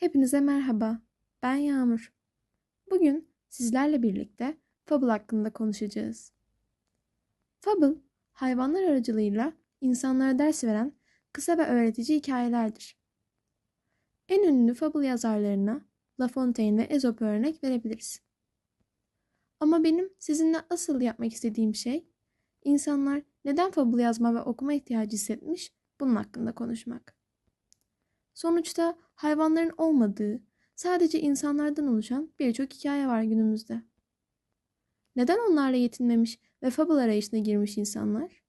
Hepinize merhaba. Ben Yağmur. Bugün sizlerle birlikte Fable hakkında konuşacağız. Fable, hayvanlar aracılığıyla insanlara ders veren kısa ve öğretici hikayelerdir. En ünlü Fable yazarlarına La Fontaine ve Aesop örnek verebiliriz. Ama benim sizinle asıl yapmak istediğim şey, insanlar neden Fable yazma ve okuma ihtiyacı hissetmiş bunun hakkında konuşmak. Sonuçta hayvanların olmadığı, sadece insanlardan oluşan birçok hikaye var günümüzde. Neden onlarla yetinmemiş ve fable arayışına girmiş insanlar?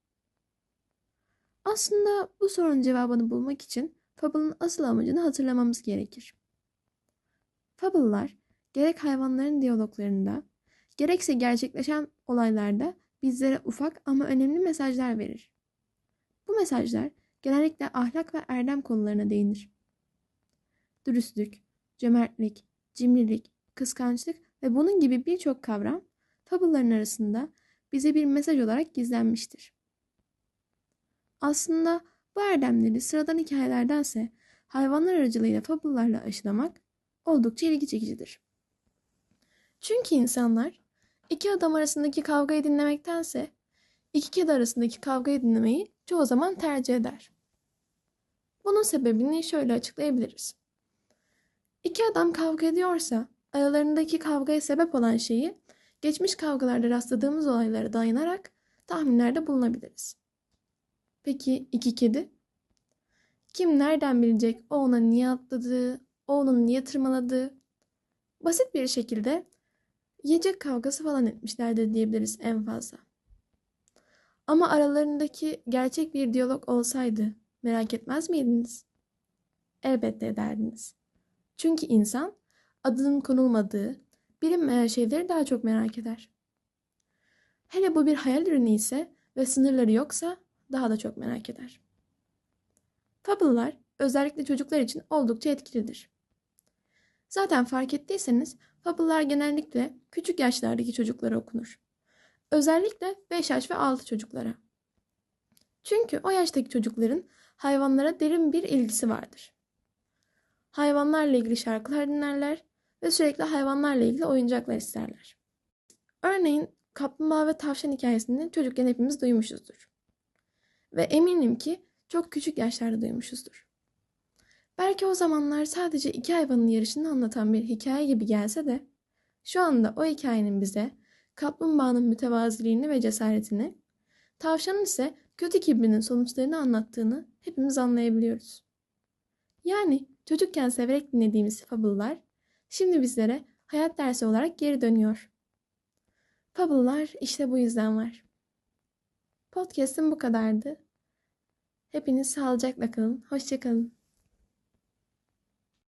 Aslında bu sorunun cevabını bulmak için fable'ın asıl amacını hatırlamamız gerekir. Fable'lar gerek hayvanların diyaloglarında, gerekse gerçekleşen olaylarda bizlere ufak ama önemli mesajlar verir. Bu mesajlar genellikle ahlak ve erdem konularına değinir dürüstlük, cömertlik, cimrilik, kıskançlık ve bunun gibi birçok kavram fable'ların arasında bize bir mesaj olarak gizlenmiştir. Aslında bu erdemleri sıradan hikayelerdense hayvanlar aracılığıyla fable'larla aşılamak oldukça ilgi çekicidir. Çünkü insanlar iki adam arasındaki kavgayı dinlemektense iki kedi arasındaki kavgayı dinlemeyi çoğu zaman tercih eder. Bunun sebebini şöyle açıklayabiliriz. İki adam kavga ediyorsa aralarındaki kavgaya sebep olan şeyi geçmiş kavgalarda rastladığımız olaylara dayanarak tahminlerde bulunabiliriz. Peki iki kedi? Kim nereden bilecek o ona niye atladı, o onu niye tırmaladı? Basit bir şekilde yiyecek kavgası falan etmişlerdir diyebiliriz en fazla. Ama aralarındaki gerçek bir diyalog olsaydı merak etmez miydiniz? Elbette ederdiniz. Çünkü insan adının konulmadığı, bilinmeyen şeyleri daha çok merak eder. Hele bu bir hayal ürünü ise ve sınırları yoksa daha da çok merak eder. Fable'lar özellikle çocuklar için oldukça etkilidir. Zaten fark ettiyseniz fable'lar genellikle küçük yaşlardaki çocuklara okunur. Özellikle 5 yaş ve 6 çocuklara. Çünkü o yaştaki çocukların hayvanlara derin bir ilgisi vardır hayvanlarla ilgili şarkılar dinlerler ve sürekli hayvanlarla ilgili oyuncaklar isterler. Örneğin kaplumbağa ve tavşan hikayesini çocukken hepimiz duymuşuzdur. Ve eminim ki çok küçük yaşlarda duymuşuzdur. Belki o zamanlar sadece iki hayvanın yarışını anlatan bir hikaye gibi gelse de şu anda o hikayenin bize kaplumbağanın mütevaziliğini ve cesaretini, tavşanın ise kötü kibrinin sonuçlarını anlattığını hepimiz anlayabiliyoruz. Yani çocukken severek dinlediğimiz fable'lar şimdi bizlere hayat dersi olarak geri dönüyor. Fable'lar işte bu yüzden var. Podcast'ım bu kadardı. Hepiniz sağlıcakla kalın. Hoşçakalın.